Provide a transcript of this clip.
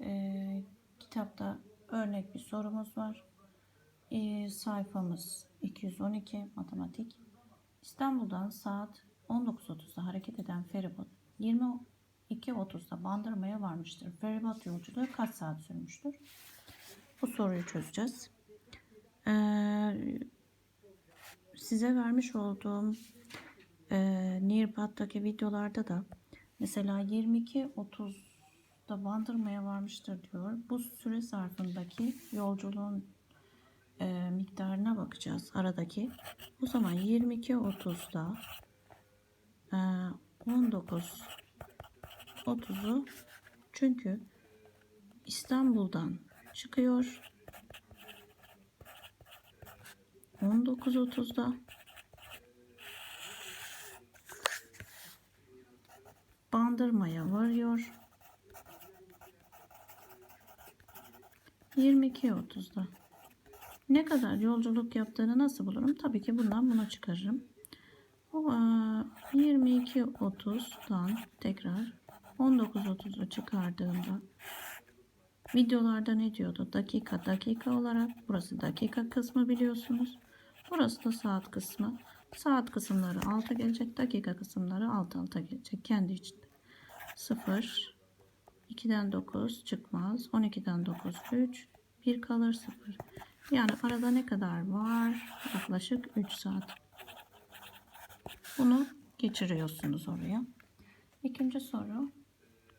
E, kitapta örnek bir sorumuz var. E, sayfamız 212 matematik. İstanbul'dan saat 19.30'da hareket eden feribot 22.30'da Bandırma'ya varmıştır. Feribot yolculuğu kaç saat sürmüştür? Bu soruyu çözeceğiz. E, size vermiş olduğum e, Nearpad'daki videolarda da mesela 22.30'da Bandırma'ya varmıştır diyor. Bu süre zarfındaki yolculuğun e, miktarına bakacağız aradaki. O zaman 22.30'da e, 19.30'u çünkü İstanbul'dan çıkıyor. 19.30'da Bandırma'ya varıyor. 22.30'da. Ne kadar yolculuk yaptığını nasıl bulurum? Tabii ki bundan bunu çıkarırım. O, eee, 22.30'dan tekrar 19.30'u çıkardığımda videolarda ne diyordu? Dakika dakika olarak burası dakika kısmı biliyorsunuz. Burası da saat kısmı. Saat kısımları 6 gelecek. Dakika kısımları alt alta gelecek. Kendi içinde. 0 2'den 9 çıkmaz. 12'den 9 3 1 kalır 0. Yani arada ne kadar var? Yaklaşık 3 saat. Bunu geçiriyorsunuz oraya. İkinci soru.